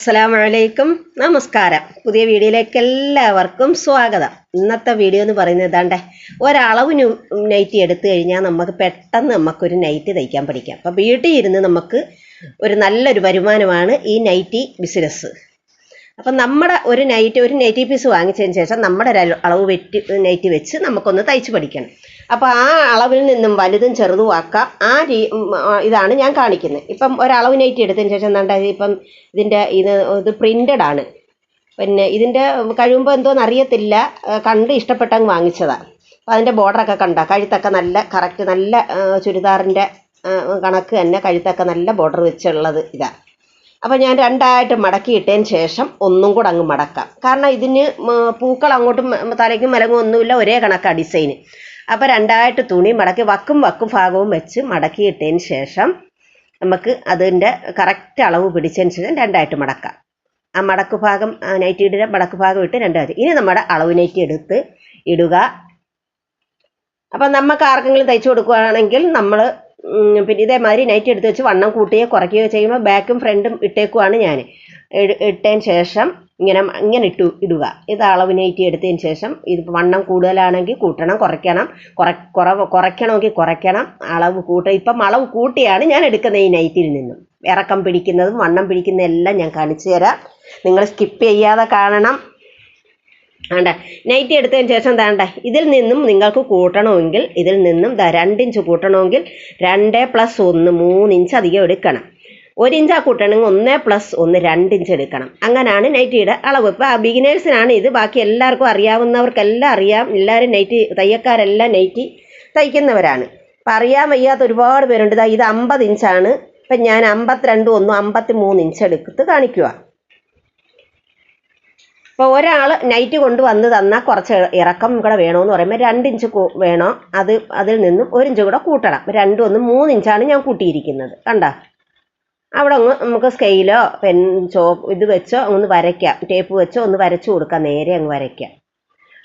അസ്സലാമലൈക്കും. നമസ്കാരം. പുതിയ വീഡിയോയിലേക്ക് എല്ലാവർക്കും സ്വാഗതം. ഇന്നത്തെ വീഡിയോ എന്ന് പറയുന്നത് ഇതാണ്ടേ. ഒരളവ് നൈറ്റി എടുത്തു കഴിഞ്ഞാൽ നമുക്ക് പെട്ടെന്ന് നമുക്കൊരു നൈറ്റി തയ്ക്കാൻ പഠിക്കാം. അപ്പം വീട്ടിൽ ഇരുന്ന് നമുക്ക് ഒരു നല്ലൊരു വരുമാനമാണ് ഈ നൈറ്റി ബിസിനസ് അപ്പം നമ്മുടെ ഒരു നൈറ്റ് ഒരു നൈറ്റി പീസ് വാങ്ങിച്ചതിന് ശേഷം നമ്മുടെ ഒരു അളവ് വെറ്റി നൈറ്റി വെച്ച് നമുക്കൊന്ന് തയ്ച്ച് പഠിക്കണം. അപ്പോൾ ആ അളവിൽ നിന്നും വലുതും ചെറുതും ആക്കാം. ആ രീ ഇതാണ് ഞാൻ കാണിക്കുന്നത് ഇപ്പം ഒരളവ് നൈറ്റി എടുത്തതിന് ശേഷം എന്താ ഇപ്പം ഇതിന്റെ ഇത് ഇത് പ്രിന്റഡ് ആണ്. പിന്നെ ഇതിന്റെ കഴിയുമ്പോൾ എന്തോന്ന് അറിയത്തില്ല. കണ്ട് ഇഷ്ടപ്പെട്ടങ്ങ് വാങ്ങിച്ചതാണ് അപ്പോൾ അതിന്റെ ബോർഡറൊക്കെ കണ്ട? കഴുത്തൊക്കെ നല്ല കറക്റ്റ് നല്ല ചുരിദാറിന്റെ കണക്ക് തന്നെ കഴുത്തൊക്കെ നല്ല ബോർഡർ വെച്ചുള്ളത് ഇതാണ് അപ്പോൾ ഞാൻ രണ്ടായിട്ട് മടക്കിയിട്ടതിന് ശേഷം ഒന്നും കൂടെ അങ്ങ് മടക്കാം. കാരണം ഇതിന് പൂക്കൾ അങ്ങോട്ടും തലയ്ക്കും മലങ്ങും ഒന്നുമില്ല ഒരേ കണക്കാണ് ഡിസൈന്. അപ്പോൾ രണ്ടായിട്ട് തുണി മടക്കി വക്കും വക്കും ഭാഗവും വെച്ച് മടക്കിയിട്ടതിന് ശേഷം നമുക്ക് അതിന്റെ കറക്റ്റ് അളവ് പിടിച്ചതിന് ശേഷം രണ്ടായിട്ട് മടക്കാം. ആ മടക്ക് ഭാഗം നൈറ്റി നൈറ്റിയുടെ മടക്ക് ഭാഗം ഇട്ട് രണ്ടായിട്ട് ഇനി നമ്മുടെ അളവ് നൈറ്റി എടുത്ത് ഇടുക. അപ്പം നമുക്ക് ആർക്കെങ്കിലും തയ്ച്ചു കൊടുക്കുകയാണെങ്കിൽ നമ്മൾ പിന്നെ ഇതേമാതിരി നൈറ്റ് എടുത്ത് വെച്ച് വണ്ണം കൂട്ടുകയോ കുറയ്ക്കുകയോ ചെയ്യുമ്പോൾ ബാക്കും ഫ്രണ്ടും ഇട്ടേക്കുവാണ് ഞാൻ ഇട്ടതിന് ശേഷം ഇങ്ങനെ ഇങ്ങനെ ഇട്ടു ഇടുക. ഇത് അളവ് നൈറ്റി എടുത്തതിന് ശേഷം ഇത് വണ്ണം കൂടുതലാണെങ്കിൽ കൂട്ടണം കുറയ്ക്കണം. കുറ കുറവ് കുറയ്ക്കണമെങ്കിൽ കുറയ്ക്കണം. അളവ് കൂട്ട ഇപ്പം അളവ് കൂട്ടിയാണ് ഞാൻ എടുക്കുന്നത് ഈ നൈറ്റിൽ നിന്നും. ഇറക്കം പിടിക്കുന്നതും വണ്ണം പിടിക്കുന്നതും എല്ലാം ഞാൻ കാണിച്ചു തരാം. നിങ്ങൾ സ്കിപ്പ് ചെയ്യാതെ കാണണം. വേണ്ട നൈറ്റി എടുത്തതിന് ശേഷം വേണ്ട ഇതിൽ നിന്നും നിങ്ങൾക്ക് കൂട്ടണമെങ്കിൽ ഇതിൽ നിന്നും രണ്ടിഞ്ച് കൂട്ടണമെങ്കിൽ രണ്ട് പ്ലസ് ഒന്ന് മൂന്ന് ഇഞ്ച് അധികം എടുക്കണം. ഒരു ഇഞ്ചാ കൂട്ടണമെങ്കിൽ ഒന്ന് പ്ലസ് ഒന്ന് രണ്ട് ഇഞ്ച് എടുക്കണം. അങ്ങനെയാണ് നൈറ്റിയുടെ അളവ്. ഇപ്പോൾ ബിഗിനേഴ്സിനാണ് ഇത്. ബാക്കി എല്ലാവർക്കും അറിയാവുന്നവർക്കെല്ലാം അറിയാം. എല്ലാവരും നൈറ്റി തയ്യക്കാരെല്ലാം നൈറ്റി തയ്ക്കുന്നവരാണ്. അപ്പം അറിയാൻ വയ്യാത്ത ഒരുപാട് പേരുണ്ട്. ഇതാ ഇത് അമ്പത് ഇഞ്ചാണ് ഇപ്പം ഞാൻ അമ്പത്തിരണ്ട് ഒന്നും അമ്പത്തി മൂന്ന് ഇഞ്ച് എടുത്ത് കാണിക്കുക ഇപ്പോൾ ഒരാൾ നൈറ്റ് കൊണ്ട് വന്ന് തന്നാൽ കുറച്ച് ഇറക്കം കൂടെ വേണമെന്ന് പറയുമ്പോൾ രണ്ട് ഇഞ്ച് വേണോ? അത് അതിൽ നിന്നും ഒരു ഇഞ്ച് കൂടെ കൂട്ടണം. രണ്ടും ഒന്ന് മൂന്ന് ഇഞ്ചാണ് ഞാൻ കൂട്ടിയിരിക്കുന്നത്. കണ്ട? അവിടെ അങ്ങ് നമുക്ക് സ്കെയിലോ പെൻ ചോ ഇത് വെച്ചോ ഒന്ന് വരയ്ക്കാം. ടേപ്പ് വെച്ചോ ഒന്ന് വരച്ചു കൊടുക്കാം. നേരെ അങ്ങ് വരയ്ക്കാം.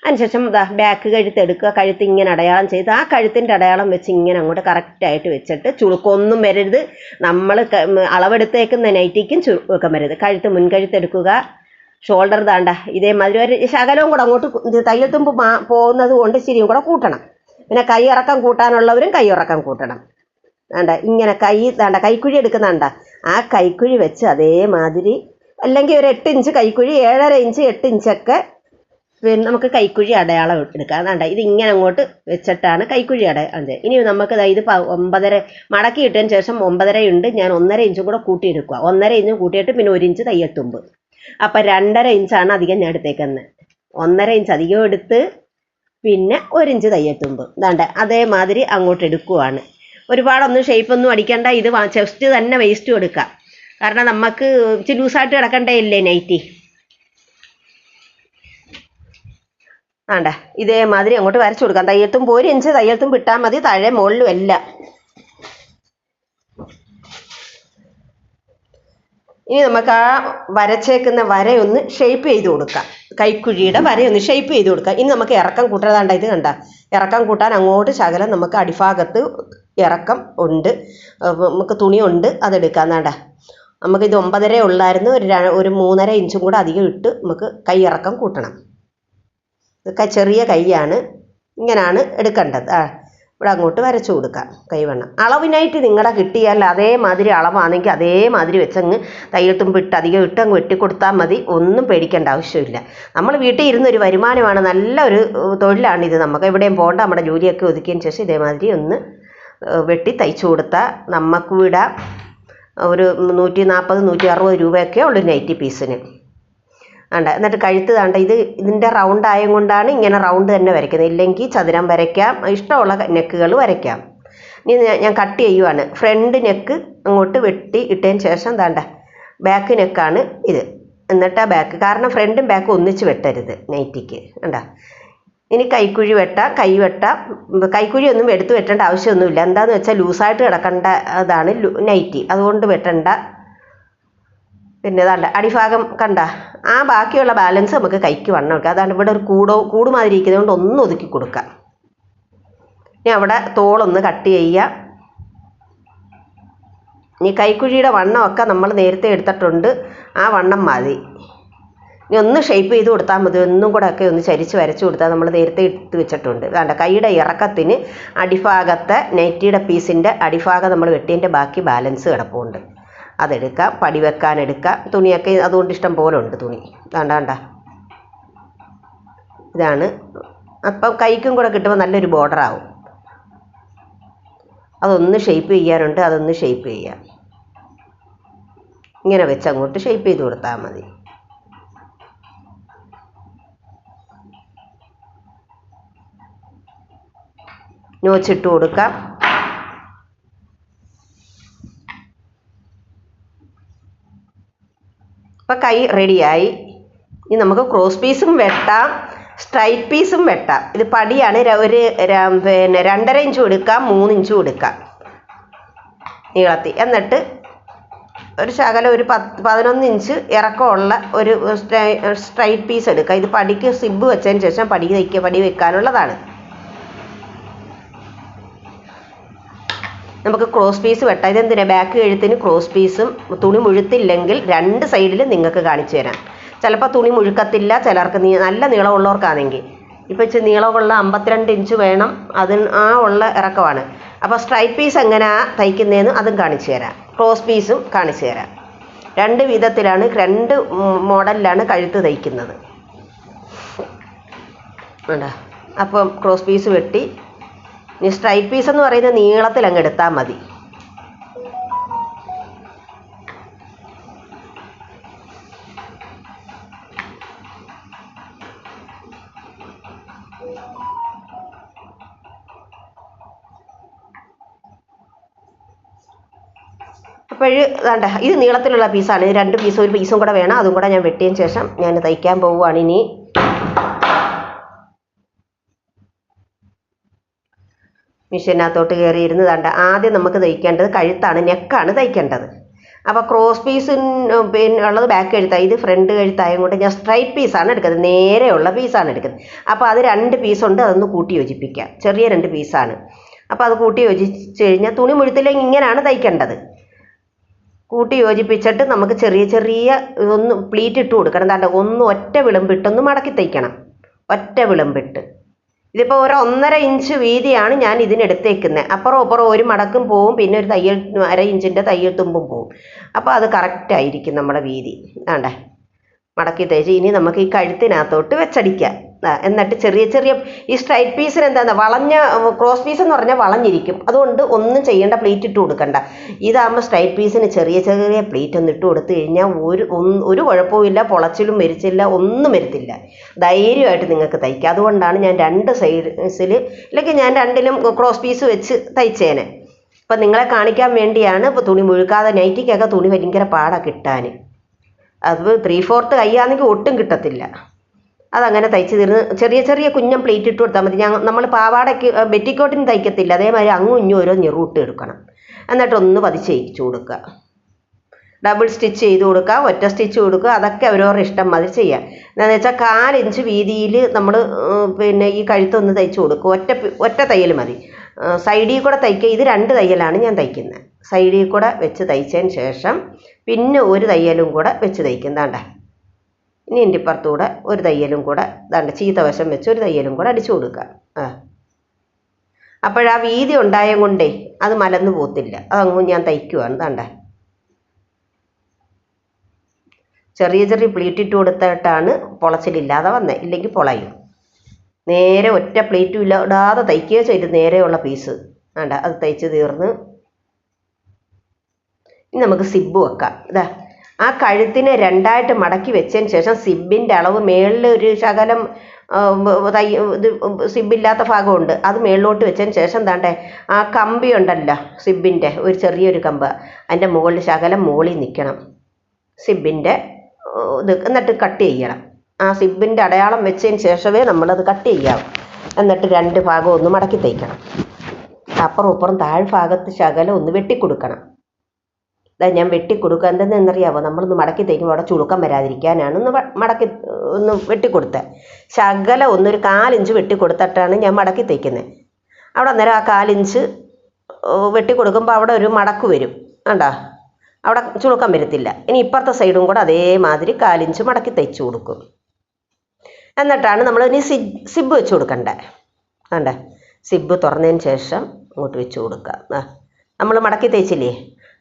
അതിനുശേഷം ഇതാ ബാക്ക് കഴുത്ത് എടുക്കുക. കഴുത്ത് ഇങ്ങനെ അടയാളം ചെയ്ത് ആ കഴുത്തിന്റെ അടയാളം വെച്ച് ഇങ്ങനെ അങ്ങോട്ട് കറക്റ്റായിട്ട് വെച്ചിട്ട് ചുളുക്കൊന്നും വരരുത്. നമ്മൾ അളവെടുത്തേക്കുന്ന നൈറ്റിക്കും ചുളുക്കം വരരുത്. കഴുത്ത് മുൻകഴുത്ത് എടുക്കുക. ഷോൾഡർ താണ്ട ഇതേമാതിരി ഒരു ശകലവും കൂടെ അങ്ങോട്ട് തയ്യൽ തുമ്പ് പോകുന്നത് കൊണ്ട് ശരിയും കൂടെ കൂട്ടണം. പിന്നെ ഇറക്കം കൂട്ടാനുള്ളവരും കൈ ഇറക്കം കൂട്ടണം. വേണ്ട ഇങ്ങനെ കൈ വേണ്ട കൈക്കുഴി എടുക്കുന്നുണ്ട ആ കൈക്കുഴി വെച്ച് അതേമാതിരി അല്ലെങ്കിൽ ഒരു എട്ട് ഇഞ്ച് കൈക്കുഴി ഏഴര ഇഞ്ച് എട്ട് ഇഞ്ചൊക്കെ പിന്നെ നമുക്ക് കൈക്കുഴി അടയാളം എടുക്കാം. വേണ്ട ഇത് ഇങ്ങനെ അങ്ങോട്ട് വെച്ചിട്ടാണ് കൈക്കുഴി അടയാളം ഇനി നമുക്ക് ഇത് ഒമ്പതര മടക്കി ഇട്ടതിന് ശേഷം ഒമ്പതര ഉണ്ട് ഞാൻ ഒന്നര ഇഞ്ചും കൂടെ കൂട്ടിയെടുക്കുക ഒന്നര ഇഞ്ചും കൂട്ടിയിട്ട് പിന്നെ ഒരു ഇഞ്ച് തയ്യത്തുമ്പ് അപ്പം രണ്ടര ഇഞ്ചാണ് അധികം ഞാൻ എടുത്തേക്കുന്നത് ഒന്നര ഇഞ്ച് അധികം എടുത്ത് പിന്നെ ഒരു ഇഞ്ച് ഇതാണ്ട് അതേമാതിരി അങ്ങോട്ട് എടുക്കുവാണ്. ഒരുപാടൊന്നും ഷേപ്പൊന്നും അടിക്കണ്ട. ഇത് ചെസ്റ്റ് തന്നെ വേസ്റ്റ് കൊടുക്കാം കാരണം നമുക്ക് ഇച്ചിരി ലൂസായിട്ട് കിടക്കണ്ടേ ഇല്ലേ നൈറ്റി ആണ്ട ഇതേമാതിരി അങ്ങോട്ട് വരച്ചു കൊടുക്കാം. തയ്യത്തും ഒരു ഇഞ്ച് തയ്യത്തും വിട്ടാൽ മതി. താഴെ മുകളിലും എല്ലാം. ഇനി നമുക്ക് ആ വരച്ചേക്കുന്ന വരയൊന്ന് ഷേപ്പ് ചെയ്ത് കൊടുക്കാം. കൈക്കുഴിയുടെ വരയൊന്ന് ഷേപ്പ് ചെയ്ത് കൊടുക്കാം. ഇനി നമുക്ക് ഇറക്കം കൂട്ടതാണ്ട ഇത് കണ്ട. ഇറക്കം കൂട്ടാൻ അങ്ങോട്ട് ശകലം നമുക്ക് അടിഭാഗത്ത് ഇറക്കം ഉണ്ട്. നമുക്ക് തുണിയുണ്ട് അതെടുക്കാം. വേണ്ട നമുക്കിത് ഒമ്പതര ഉള്ളായിരുന്നു. ഒരു ഒരു മൂന്നര ഇഞ്ചും കൂടെ അധികം ഇട്ട് നമുക്ക് കൈ ഇറക്കം കൂട്ടണം. ചെറിയ കൈയാണ്. ഇങ്ങനെയാണ് എടുക്കേണ്ടത്. ആ ഇവിടെ അങ്ങോട്ട് വരച്ചു കൊടുക്കാം കൈവണ്ണം. അളവിനായിട്ട് നിങ്ങളുടെ കിട്ടിയാൽ അതേമാതിരി അളവാണെങ്കിൽ അതേമാതിരി വെച്ചങ്ങ് തയ്യത്തും ഇട്ട് അധികം ഇട്ട് അങ്ങ് വെട്ടിക്കൊടുത്താൽ മതി ഒന്നും പേടിക്കേണ്ട ആവശ്യമില്ല. നമ്മൾ വീട്ടിൽ ഇരുന്ന് ഒരു വരുമാനമാണ് നല്ലൊരു ഒരു തൊഴിലാണിത് നമുക്ക് എവിടെയും പോകണ്ട നമ്മുടെ ജോലിയൊക്കെ ഒതുക്കിയതിന് ശേഷം ഇതേമാതിരി ഒന്ന് വെട്ടി തയ്ച്ചു കൊടുത്താൽ നമുക്ക് വിടാം ഒരു നൂറ്റി നാൽപ്പത് നൂറ്റി അറുപത് രൂപയൊക്കെ ഉള്ളൂ നൈറ്റി പീസിന്. ആണ്ട. എന്നിട്ട് കഴുത്ത് താണ്ട ഇത് ഇതിന്റെ റൗണ്ട് ആയത് കൊണ്ടാണ് ഇങ്ങനെ റൗണ്ട് തന്നെ വരയ്ക്കുന്നത്. ഇല്ലെങ്കിൽ ചതുരം വരയ്ക്കാം. ഇഷ്ടമുള്ള നെക്കുകൾ വരയ്ക്കാം. ഇനി ഞാൻ- കട്ട് ചെയ്യുവാണ്. ഫ്രണ്ട് നെക്ക് അങ്ങോട്ട് വെട്ടി ഇട്ടതിന് ശേഷം താണ്ട ബാക്ക് നെക്കാണ് ഇത്. എന്നിട്ട് ആ ബാക്ക് കാരണം ഫ്രണ്ടും ബാക്കും ഒന്നിച്ച് വെട്ടരുത് നൈറ്റിക്ക്. കണ്ട? ഇനി കൈക്കുഴി വെട്ടാം കൈ വെട്ടാം. കൈക്കുഴി ഒന്നും എടുത്ത് വെട്ടേണ്ട ആവശ്യമൊന്നുമില്ല. എന്താണെന്ന് വെച്ചാൽ ലൂസായിട്ട് കിടക്കേണ്ട അതാണ് നൈറ്റി അതുകൊണ്ട് വെട്ടണ്ട. പിന്നെ ഇതാണ്ട് അടിഭാഗം കണ്ട ആ ബാക്കിയുള്ള ബാലൻസ് നമുക്ക് കൈക്ക് വണ്ണം വെക്കാം അതാണ് ഇവിടെ ഒരു കൂടോ കൂടുമാതിരി ഇരിക്കുന്നത് കൊണ്ട് ഒന്ന് ഒതുക്കി കൊടുക്കാം. ഇനി അവിടെ തോളൊന്ന് കട്ട് ചെയ്യുക. ഇനി കൈക്കുഴിയുടെ വണ്ണമൊക്കെ നമ്മൾ നേരത്തെ എടുത്തിട്ടുണ്ട്. ആ വണ്ണം മതി. ഇനി ഒന്ന് ഷേപ്പ് ചെയ്ത് കൊടുത്താൽ മതി. ഒന്നും കൂടെ ഒക്കെ ഒന്ന് ചരിച്ച് വരച്ച് കൊടുത്താൽ നമ്മൾ നേരത്തെ എടുത്ത് വെച്ചിട്ടുണ്ട്. വേണ്ട കൈയുടെ ഇറക്കത്തിന് അടിഭാഗത്തെ നെറ്റിയുടെ പീസിന്റെ അടിഭാഗം നമ്മൾ വെട്ടിയതിന്റെ ബാക്കി ബാലൻസ് കിടപ്പുണ്ട്. അതെടുക്കാം പടി വെക്കാൻ എടുക്കാം. തുണിയൊക്കെ അതുകൊണ്ട് ഇഷ്ടം പോലെ ഉണ്ട് തുണി. വേണ്ട വേണ്ട ഇതാണ്. അപ്പം കൈക്കും കൂടെ കിട്ടുമ്പോൾ നല്ലൊരു ബോർഡർ ആവും. അതൊന്ന് ഷെയ്പ്പ് ചെയ്യാനുണ്ട് അതൊന്ന് ഷെയ്പ്പ് ചെയ്യാം. ഇങ്ങനെ വെച്ച് അങ്ങോട്ട് ഷേപ്പ് ചെയ്ത് കൊടുത്താൽ മതി. നോച്ചിട്ട് കൊടുക്കാം. അപ്പം കൈ റെഡിയായി ഇനി നമുക്ക് ക്രോസ് പീസും വെട്ടാം. സ്ട്രൈറ്റ് പീസും വെട്ടാം. ഇത് പടിയാണ്. ഒരു പിന്നെ രണ്ടര ഇഞ്ച് കൊടുക്കാം മൂന്ന് ഇഞ്ച് കൊടുക്കാം. നീളത്തിൽ എന്നിട്ട് ഒരു ശകലം ഒരു പത്ത് പതിനൊന്ന് ഇഞ്ച് ഇറക്കമുള്ള ഒരു സ്ട്രൈറ്റ് പീസ് എടുക്കുക ഇത് പടിക്ക് സിബ് വെച്ചതിന് ശേഷം പടി തയ്ക്കുക പടി വെക്കാനുള്ളതാണ്. നമുക്ക് ക്രോസ് പീസ് വെട്ടാം. ഇതെന്തിനാ? ബാക്ക് കഴുത്തിന് ക്രോസ് പീസും തുണി മുഴുത്തില്ലെങ്കിൽ രണ്ട് സൈഡിൽ നിങ്ങൾക്ക് കാണിച്ചു തരാം. ചിലപ്പോൾ തുണി മുഴുക്കത്തില്ല ചിലർക്ക് നല്ല നീളമുള്ളവർക്കാണെങ്കിൽ. ഇപ്പോൾ ഇച്ചിരി നീളമുള്ള അമ്പത്തിരണ്ട് ഇഞ്ച് വേണം. അതിന് ആ ഉള്ള ഇറക്കമാണ്. അപ്പോൾ സ്ട്രൈറ്റ് പീസ് എങ്ങനെയാണ് തയ്ക്കുന്നതെന്ന് അതും കാണിച്ചു തരാം. ക്രോസ് പീസും കാണിച്ചു തരാം. രണ്ട് വിധത്തിലാണ് രണ്ട് മോഡലിലാണ് കഴുത്ത് തയ്ക്കുന്നത്. വേണ്ട അപ്പം ക്രോസ് പീസ് വെട്ടി. ഇനി സ്ട്രൈറ്റ് പീസ് എന്ന് പറയുന്ന നീളത്തിൽ അങ്ങ് എടുത്താൽ മതി. അപ്പോൾ വേണ്ട ഇത് നീളത്തിലുള്ള പീസാണ് രണ്ട് പീസ് ഒരു പീസും കൂടെ വേണം. അതും കൂടെ ഞാൻ വെട്ടിയതിന് ശേഷം ഞാൻ തയ്ക്കാൻ പോവുകയാണ് ഇനി. മെഷീനകത്തോട്ട് കയറി ഇരുന്ന് ആദ്യം നമുക്ക് തയ്ക്കേണ്ടത് കഴുത്താണ് നെക്കാണ് തയ്ക്കേണ്ടത്. അപ്പോൾ ക്രോസ് പീസ് പിന്നെ ഉള്ളത് ബാക്ക് കഴുത്തായി ഇത് ഫ്രണ്ട് കഴുത്തായും കൊണ്ട് ഞാൻ സ്ട്രൈറ്റ് പീസാണ് എടുക്കുന്നത് നേരെയുള്ള പീസാണ് എടുക്കുന്നത്. അപ്പോൾ അത് രണ്ട് പീസുണ്ട് അതൊന്ന് കൂട്ടി യോജിപ്പിക്കാം ചെറിയ രണ്ട് പീസാണ് അപ്പോൾ അത് കൂട്ടി യോജിച്ച് കഴിഞ്ഞാൽ തുണി മുഴുത്തില്ലെങ്കിൽ ഇങ്ങനെയാണ് തയ്ക്കേണ്ടത്. കൂട്ടി യോജിപ്പിച്ചിട്ട് നമുക്ക് ചെറിയ ചെറിയ ഒന്ന് പ്ലീറ്റ് ഇട്ട് കൊടുക്കണം. എന്താണ്ട് ഒന്ന് ഒറ്റ വിളമ്പിട്ടൊന്ന് മടക്കി തയ്ക്കണം. ഒറ്റ വിളമ്പിട്ട്. ഇതിപ്പോൾ ഒരു ഒന്നര ഇഞ്ച് വീതിയാണ് ഞാൻ ഇതിനെടുത്തേക്കുന്നത് അപ്പുറം അപ്പുറം ഒരു മടക്കും പോവും പിന്നെ ഒരു തയ്യൽ അര ഇഞ്ചിന്റെ തയ്യൽ തുമ്പും പോവും. അപ്പോൾ അത് കറക്റ്റ് ആയിരിക്കും നമ്മുടെ വീതി. ആണ്ടേ? മടക്കി തേച്ച് ഇനി നമുക്ക് ഈ കഴുത്തിനകത്തോട്ട് വെച്ചടിക്കാം. എന്നിട്ട് ചെറിയ ചെറിയ ഈ സ്ട്രൈറ്റ് പീസിന് എന്താണ് വളഞ്ഞ ക്രോസ് പീസ് എന്ന് പറഞ്ഞാൽ വളഞ്ഞിരിക്കും. അതുകൊണ്ട് ഒന്നും ചെയ്യേണ്ട പ്ലേറ്റ് ഇട്ട് കൊടുക്കണ്ട. ഇതാകുമ്പോൾ സ്ട്രൈറ്റ് പീസിന് ചെറിയ ചെറിയ പ്ലേറ്റ് ഒന്ന് ഇട്ട് കൊടുത്തു കഴിഞ്ഞാൽ ഒരു ഒരു കുഴപ്പമില്ല പൊളച്ചിലും മരിച്ചില്ല ഒന്നും വരത്തില്ല. ധൈര്യമായിട്ട് നിങ്ങൾക്ക് തയ്ക്കാം. അതുകൊണ്ടാണ് ഞാൻ രണ്ട് സൈഡ്സിൽ അല്ലെങ്കിൽ ഞാൻ രണ്ടിലും ക്രോസ് പീസ് വെച്ച് തയ്ച്ചേനെ. ഇപ്പം നിങ്ങളെ കാണിക്കാൻ വേണ്ടിയാണ് ഇപ്പോൾ തുണി മുഴുക്കാതെ നൈറ്റിക്കൊക്കെ തുണി ഭയങ്കര പാടാണ് കിട്ടാൻ അത് ത്രീ ഫോർത്ത് കൈയാണെങ്കിൽ ഒട്ടും കിട്ടത്തില്ല. അതങ്ങനെ തയ്ച്ച് തീർന്ന് ചെറിയ ചെറിയ കുഞ്ഞം പ്ലേറ്റ് ഇട്ട് കൊടുത്താൽ മതി. നമ്മൾ പാവാടയ്ക്ക് ബെറ്റിക്കോട്ടിന് തയ്ക്കത്തില്ല. അതേമാതിരി അങ്ങും ഇഞ്ഞും ഓരോ ഞെറൂട്ട് എടുക്കണം. എന്നിട്ട് ഒന്ന് പതിച്ച് ചെയ്യിച്ചു കൊടുക്കുക. ഡബിൾ സ്റ്റിച്ച് ചെയ്ത് കൊടുക്കുക. ഒറ്റ സ്റ്റിച്ച് കൊടുക്കുക. അതൊക്കെ അവരവരുടെ ഇഷ്ടം മതി ചെയ്യുക എന്താണെന്ന് വെച്ചാൽ കാലിഞ്ച് വീതിയിൽ നമ്മൾ പിന്നെ ഈ കഴുത്തൊന്ന് തയ്ച്ചു കൊടുക്കുക. ഒറ്റ ഒറ്റ തയ്യൽ മതി. സൈഡിൽ കൂടെ തയ്ക്കുക ഇത് രണ്ട് തയ്യലാണ് ഞാൻ തയ്ക്കുന്നത് സൈഡിൽ കൂടെ വെച്ച് തയ്ച്ചതിന് ശേഷം പിന്നെ ഒരു തയ്യലും കൂടെ വെച്ച് തയ്ക്കും. ദാണ്ട ഇനി എന്റെ ഇപ്പുറത്തൂടെ ഒരു തയ്യലും കൂടെ ദാണ്ട ചീത്ത വശം വെച്ച് ഒരു തയ്യലും കൂടെ അടിച്ചു കൊടുക്കുക. ആ. അപ്പോഴാ വീതി ഉണ്ടായത് കൊണ്ടേ അത് മലന്നു പോത്തില്ല. അതങ്ങും ഞാൻ തയ്ക്കുവാണ് ദാണ്ട. ചെറിയ ചെറിയ പ്ലീറ്റിട്ട് കൊടുത്തിട്ടാണ് പൊളച്ചിലില്ലാതെ വന്നത് ഇല്ലെങ്കിൽ പൊളയും. നേരെ ഒറ്റ പ്ലേറ്റും ഇല്ലാതെ തയ്ക്കുകയോ ചെയ്തു. നേരെയുള്ള പീസ് വേണ്ട അത് തയ്ച്ച് തീർന്ന് ഇനി നമുക്ക് സിബ് വെക്കാം. ഇതാ. ആ കഴുത്തിനെ രണ്ടായിട്ട് മടക്കി വെച്ചതിന് ശേഷം സിബിന്റെ അളവ് മേളിൽ ഒരു ശകലം തയ്യ ഇത് സിബില്ലാത്ത ഭാഗമുണ്ട്. അത് മേളിലോട്ട് വെച്ചതിന് ശേഷം താണ്ടേ ആ കമ്പി ഉണ്ടല്ലോ സിബിന്റെ ഒരു ചെറിയൊരു കമ്പ്. അതിന്റെ മുകളിൽ ശകലം മുകളിൽ നിൽക്കണം സിബിന്റെ ഇത് എന്നിട്ട് കട്ട് ചെയ്യണം. ആ സിബിന്റെ അടയാളം വെച്ചതിന് ശേഷമേ നമ്മളത് കട്ട് ചെയ്യാവൂ. എന്നിട്ട് രണ്ട് ഭാഗം ഒന്ന് മടക്കി തയ്ക്കണം. അപ്പുറം ഇപ്പുറം താഴ്ഭാഗത്ത് ശകലം ഒന്ന് വെട്ടിക്കൊടുക്കണം. ഇതാ ഞാൻ വെട്ടിക്കൊടുക്കുക. എന്തെന്നറിയാമോ നമ്മളൊന്ന് മടക്കി തയ്ക്കുമ്പോൾ അവിടെ ചുളുക്കം വരാതിരിക്കാനാണ് ഒന്ന് മടക്കി ഒന്ന് വെട്ടിക്കൊടുത്തത് ശകലം ഒന്നൊരു കാലിഞ്ച് വെട്ടിക്കൊടുത്തിട്ടാണ് ഞാൻ മടക്കി തയ്ക്കുന്നത് അവിടെ അന്നേരം ആ കാലിഞ്ച് വെട്ടിക്കൊടുക്കുമ്പോൾ അവിടെ ഒരു മടക്ക് വരും. വേണ്ട അവിടെ ചുളുക്കം വരത്തില്ല. ഇനി ഇപ്പുറത്തെ സൈഡും കൂടെ അതേമാതിരി കാലിഞ്ച് മടക്കി തയ്ച്ചു കൊടുക്കും. എന്നിട്ടാണ് നമ്മൾ ഇനി സി സിബ് വെച്ച് കൊടുക്കണ്ടേ? വേണ്ടേ സിബ് തുറന്നതിന് ശേഷം അങ്ങോട്ട് വെച്ച് കൊടുക്കുക. നമ്മൾ മടക്കി തയ്ച്ചില്ലേ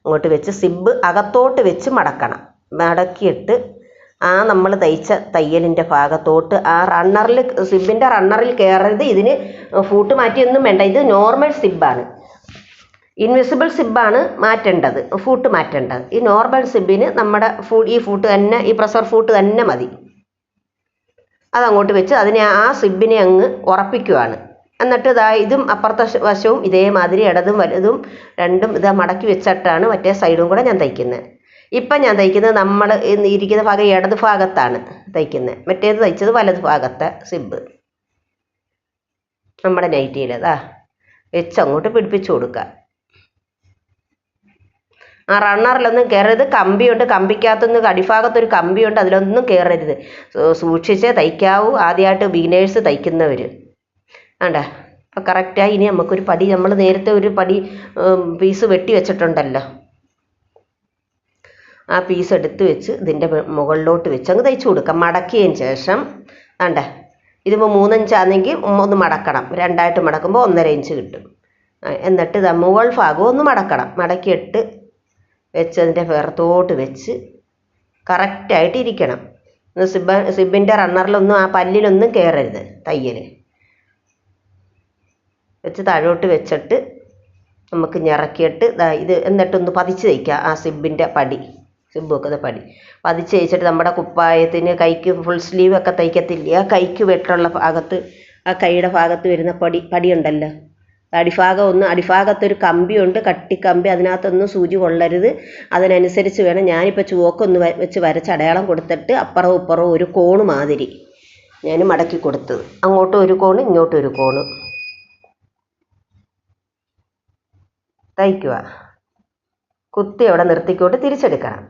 അങ്ങോട്ട് വെച്ച് സിബ് അകത്തോട്ട് വെച്ച് മടക്കണം. മടക്കിയിട്ട് ആ നമ്മൾ തയ്ച്ച തയ്യലിന്റെ ഭാഗത്തോട്ട് ആ റണ്ണറിൽ സിബിന്റെ റണ്ണറിൽ കയറരുത്. ഇതിന് ഫൂട്ട് മാറ്റിയൊന്നും വേണ്ട. ഇത് നോർമൽ സിബാണ് ഇൻവിസിബിൾ സിബാണ് മാറ്റേണ്ടത്. ഫൂട്ട് മാറ്റേണ്ടത്. ഈ നോർമൽ സിബിന് നമ്മുടെ ഫൂ ഈ ഫൂട്ട് തന്നെ ഈ പ്രഷർ ഫൂട്ട് തന്നെ മതി. അതങ്ങോട്ട് വെച്ച് അതിനെ ആ സിബിനെ അങ്ങ് ഉറപ്പിക്കുവാണ്. എന്നിട്ട് ഇതാ ഇതും അപ്പുറത്തെ വശവും ഇതേമാതിരി ഇടതും വലുതും രണ്ടും ഇതാ മടക്കി വെച്ചിട്ടാണ് മറ്റേ സൈഡും കൂടെ ഞാൻ തയ്ക്കുന്നത് ഇപ്പം ഞാൻ തയ്ക്കുന്നത് നമ്മൾ ഇരിക്കുന്ന ഭാഗം ഇടത് ഭാഗത്താണ് തയ്ക്കുന്നത് മറ്റേത് തയ്ച്ചത് വലത് ഭാഗത്തെ സിബ്. നമ്മുടെ നൈറ്റിയിലതാ വെച്ച് അങ്ങോട്ട് പിടിപ്പിച്ചു കൊടുക്കുക ആ റണ്ണറിലൊന്നും കയറരുത്. കമ്പിയുണ്ട്. കമ്പിക്കകത്തൊന്നും അടിഭാഗത്തൊരു കമ്പിയുണ്ട്. അതിലൊന്നും കയറരുത്. സൂക്ഷിച്ചേ തയ്ക്കാവൂ. ആദ്യമായിട്ട് ബിഗിനേഴ്സ് തയ്ക്കുന്നവർ വേണ്ട അപ്പോൾ കറക്റ്റായി ഇനി നമുക്കൊരു പടി നമ്മൾ നേരത്തെ ഒരു പടി പീസ് വെട്ടി വെച്ചിട്ടുണ്ടല്ലോ. ആ പീസ് എടുത്ത് വെച്ച് ഇതിന്റെ മുകളിലോട്ട് വെച്ച് അങ്ങ് തയ്ച്ചു കൊടുക്കാം. മടക്കിയതിന് ശേഷം വേണ്ട ഇതിപ്പോൾ മൂന്നഞ്ചാണെങ്കിൽ ഒന്ന് മടക്കണം. രണ്ടായിട്ട് മടക്കുമ്പോൾ ഒന്നര ഇഞ്ച് കിട്ടും. എന്നിട്ട് ഇതാ മുകൾ ഭാഗം ഒന്ന് മടക്കണം. മടക്കിയിട്ട് വെച്ച് അതിന്റെ പുറത്തോട്ട് വെച്ച് കറക്റ്റായിട്ട് ഇരിക്കണം. സിബ സിബിന്റെ റണ്ണറിലൊന്നും ആ പല്ലിലൊന്നും കയറരുത് തയ്യൽ വെച്ച് താഴോട്ട് വെച്ചിട്ട് നമുക്ക് ഞെറക്കിയിട്ട് ദാ ഇത് എന്നിട്ടൊന്ന് പതിച്ച് തയ്ക്കുക ആ സിബിന്റെ പടി സിബ് വെക്കുന്ന പടി. പതിച്ച് തയ്ച്ചിട്ട് നമ്മുടെ കുപ്പായത്തിന് കൈക്ക് ഫുൾ സ്ലീവ് ഒക്കെ തയ്ക്കത്തില്ല? ആ കൈക്ക് വെട്ടുള്ള ഭാഗത്ത് ആ കൈയുടെ ഭാഗത്ത് വരുന്ന പടി പടിയുണ്ടല്ലോ. അടിഭാഗം ഒന്ന് അടിഭാഗത്തൊരു കമ്പിയുണ്ട് കട്ടിക്കമ്പി. അതിനകത്തൊന്നും സൂചി കൊള്ളരുത്. അതിനനുസരിച്ച് വേണം. ഞാനിപ്പോൾ ചുവക്കൊന്ന് വെച്ച് വരച്ച് അടയാളം കൊടുത്തിട്ട് അപ്പുറവും ഇപ്പുറവും ഒരു കോണ് മാതിരി ഞാൻ മടക്കി കൊടുത്തത്. അങ്ങോട്ടും ഒരു കോണ് ഇങ്ങോട്ടും ഒരു കോണ്. തയ്ക്കുക. കുത്തി അവിടെ നിർത്തിക്കൊണ്ട് തിരിച്ചെടുക്കണം.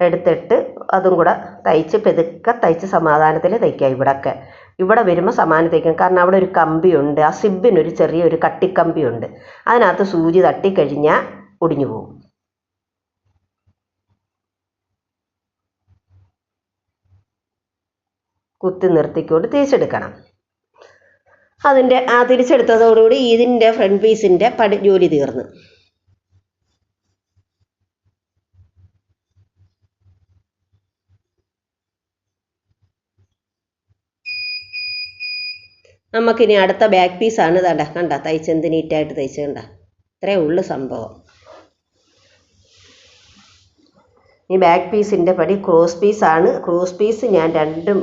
എടുത്തിട്ട് അതും കൂടെ തയ്ച്ച് പെതുക്കെ തയ്ച്ച് സമാധാനത്തിൽ തയ്ക്കുക ഇവിടൊക്കെ. ഇവിടെ വരുമ്പോൾ സമാനം തയ്ക്കും കാരണം അവിടെ ഒരു കമ്പിയുണ്ട്. ആ സിബിനൊരു ചെറിയൊരു കട്ടിക്കമ്പിയുണ്ട്. അതിനകത്ത് സൂചി തട്ടിക്കഴിഞ്ഞാൽ ഒടിഞ്ഞു പോകും. കുത്തി നിർത്തിക്കൊണ്ട് തേച്ചെടുക്കണം അതിന്റെ ആ തിരിച്ചെടുത്തതോടുകൂടി ഇതിന്റെ ഫ്രണ്ട് പീസിന്റെ പടി ജോലി തീർന്നു. നമുക്കിനി അടുത്ത ബാക്ക് പീസാണ് കണ്ട കണ്ട തയ്ച്ചെന്ത് നീറ്റായിട്ട് തയ്ച്ച് കണ്ട. ഇത്രയേ ഉള്ളു സംഭവം. ഈ ബാക്ക് പീസിന്റെ പടി ക്രോസ് പീസാണ് ക്രോസ് പീസ് ഞാൻ രണ്ടും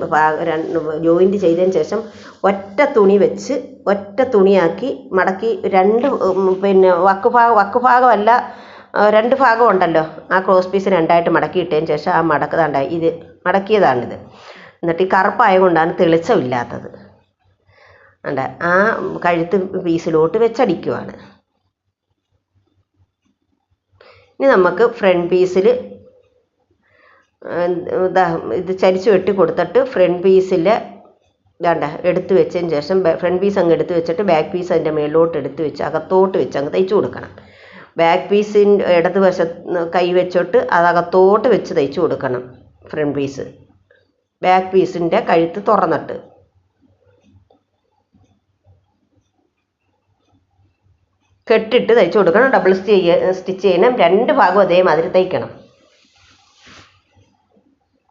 ജോയിന്റ് ചെയ്തതിന് ശേഷം ഒറ്റ തുണി വെച്ച് ഒറ്റ തുണിയാക്കി മടക്കി രണ്ട് പിന്നെ വക്ക് ഭാഗം വക്ക് ഭാഗമല്ല രണ്ട് ഭാഗം ഉണ്ടല്ലോ. ആ ക്രോസ് പീസ് രണ്ടായിട്ട് മടക്കി ഇട്ടതിന് ശേഷം ആ മടക്കതാണ്ട ഇത് മടക്കിയതാണിത്. എന്നിട്ട് ഈ കറുപ്പായ കൊണ്ടാണ് തെളിച്ചമില്ലാത്തത്. അണ്ട ആ കഴുത്ത് പീസിലോട്ട് വെച്ചടിക്കുവാണ്. ഇനി നമുക്ക് ഫ്രണ്ട് പീസിൽ ഇതാ ഇത് ചരിച്ച് വെട്ടി കൊടുത്തിട്ട് ഫ്രണ്ട് പീസിൽ ഇതാണ്ട എടുത്ത് വെച്ചതിന് ശേഷം ഫ്രണ്ട് പീസ് അങ്ങ് എടുത്ത് വെച്ചിട്ട് ബാക്ക് പീസ് അതിന്റെ മേലോട്ട് എടുത്ത് വെച്ച് അകത്തോട്ട് വെച്ച് അങ്ങ് തയ്ച്ചു കൊടുക്കണം. ബാക്ക് പീസിന്റെ ഇടത് വശത്ത് കൈ വെച്ചിട്ട് അതകത്തോട്ട് വെച്ച് തയ്ച്ചു കൊടുക്കണം ഫ്രണ്ട് പീസ് ബാക്ക് പീസിന്റെ കഴുത്ത് തുറന്നിട്ട്. കെട്ടിട്ട് തയ്ച്ചു കൊടുക്കണം ഡബിൾ സ്റ്റിച്ച് ചെയ്യണം രണ്ട് ഭാഗവും അതേമാതിരി തയ്ക്കണം.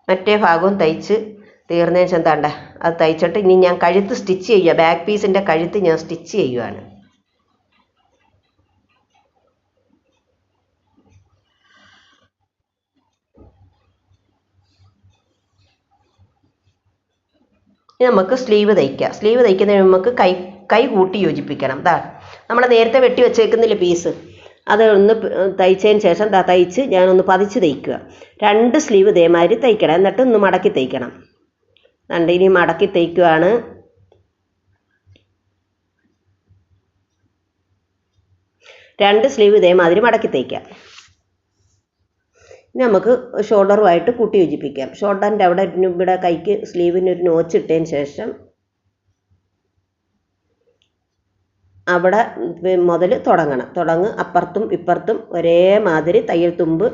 മറ്റേ ഭാഗവും തയ്ച്ച് തീർന്നതിന് ശേഷം തണ്ട അത് തയ്ച്ചിട്ട് ഇനി ഞാൻ കഴുത്ത് സ്റ്റിച്ച് ചെയ്യുക ബാക്ക് പീസിന്റെ കഴുത്ത് ഞാൻ സ്റ്റിച്ച് ചെയ്യുവാണ്. ഇനി നമുക്ക് സ്ലീവ് തയ്ക്കാം. സ്ലീവ് തയ്ക്കുന്നതിന് നമുക്ക് കൈ കൈ കൂട്ടി യോജിപ്പിക്കണം. ദാ നമ്മൾ നേരത്തെ വെട്ടി വെച്ചേക്കുന്നില്ല പീസ്? അത് ഒന്ന് തയ്ച്ചതിന് ശേഷം ദാ തയ്ച്ച് ഞാനൊന്ന് പതിച്ച് തയ്ക്കുക. രണ്ട് സ്ലീവ് ഇതേമാതിരി തയ്ക്കണം. എന്നിട്ട് ഒന്ന് മടക്കി തയ്ക്കണം. രണ്ട് ഇനി മടക്കി തയ്ക്കുവാണ്. രണ്ട് സ്ലീവ് ഇതേമാതിരി മടക്കി തയ്ക്കാം. ഇനി നമുക്ക് ഷോൾഡറുമായിട്ട് കൂട്ടി യോജിപ്പിക്കാം. ഷോൾഡറിന്റെ അവിടെ ഇവിടെ കൈക്ക് സ്ലീവിന് ഒരു നോച്ച് ഇട്ടതിന് ശേഷം അവിടെ മുതൽ തുടങ്ങണം. തുടങ്ങ് അപ്പുറത്തും ഇപ്പുറത്തും ഒരേ മാതിരി തയ്യൽ തുമ്പ്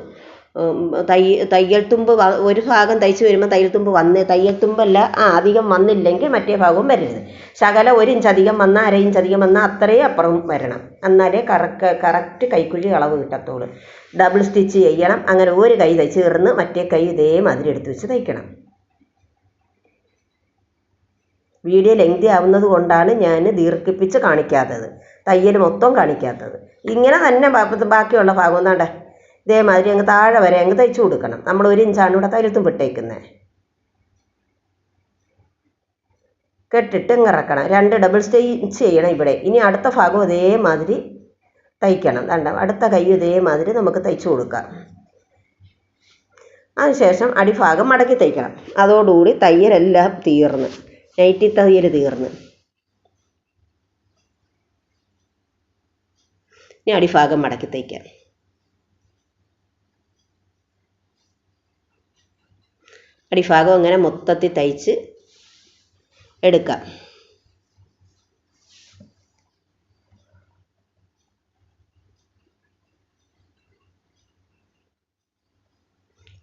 തയ്യൽ തുമ്പ് ഒരു ഭാഗം തയ്ച്ച് വരുമ്പോൾ തയ്യൽ തുമ്പ് വന്ന് തയ്യൽ തുമ്പല്ല ആ അധികം വന്നില്ലെങ്കിൽ മറ്റേ ഭാഗവും വരരുത്. ശകല ഒരു ഇഞ്ച് അധികം വന്നാൽ അര ഇഞ്ച് അധികം വന്നാൽ അത്രയും അപ്പുറം വരണം. എന്നാലേ കറക്റ്റ് കറക്റ്റ് കൈക്കുഴി അളവ് കിട്ടത്തുള്ളൂ. ഡബിൾ സ്റ്റിച്ച് ചെയ്യണം. അങ്ങനെ ഒരു കൈ തയ്ച്ച് തീർന്ന് മറ്റേ കൈ ഇതേമാതിരി എടുത്ത് വെച്ച് തയ്ക്കണം. വീഡിയോ ലെങ്തി ആവുന്നത് കൊണ്ടാണ് ഞാൻ ദീർഘിപ്പിച്ച് കാണിക്കാത്തത്. തയ്യൽ മൊത്തം കാണിക്കാത്തത്. ഇങ്ങനെ തന്നെ ബാക്കിയുള്ള ഭാഗം ഒന്നാണ്ട് ഇതേമാതിരി അങ്ങ് താഴെ വരെ അങ്ങ് തയ്ച്ചു കൊടുക്കണം. നമ്മൾ ഒരു ഇഞ്ചാണ് ഇവിടെ തയ്യൽത്തും വിട്ടേക്കുന്നത് കെട്ടിട്ട് ഇങ്ങ് ഇറക്കണം. രണ്ട് ഡബിൾ സ്റ്റിച്ച് ചെയ്യണം ഇവിടെ. ഇനി അടുത്ത ഭാഗം ഇതേമാതിരി തയ്ക്കണം. കണ്ട? അടുത്ത കൈ ഇതേമാതിരി നമുക്ക് തയ്ച്ചു കൊടുക്കാം. അതിനുശേഷം അടിഭാഗം മടക്കി തയ്ക്കണം. അതോടുകൂടി തയ്യലെല്ലാം തീർന്ന്. നൈറ്റി തയ്യൽ തീർന്ന്. ഇനി അടിഭാഗം മടക്കി തയ്ക്കാം അടിഭാഗം അങ്ങനെ മൊത്തത്തിൽ തയ്ച്ച് എടുക്കാം.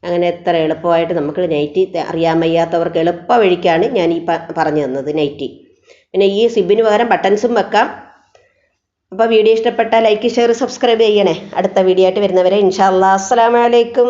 അങ്ങനെ എത്ര എളുപ്പമായിട്ട് നമുക്ക് നൈറ്റി അറിയാൻ വയ്യാത്തവർക്ക് എളുപ്പ വഴിക്കാണ് ഞാൻ ഈ പറഞ്ഞു തന്നത് നൈറ്റി പിന്നെ ഈ സിബിന് പകരം ബട്ടൺസും വെക്കാം. അപ്പോൾ വീഡിയോ ഇഷ്ടപ്പെട്ടാൽ ലൈക്ക് ഷെയർ സബ്സ്ക്രൈബ് ചെയ്യണേ. അടുത്ത വീഡിയോ ആയിട്ട് വരുന്നവരെ ഇൻഷാ അല്ലാ അസ്സലാമു അലൈക്കും.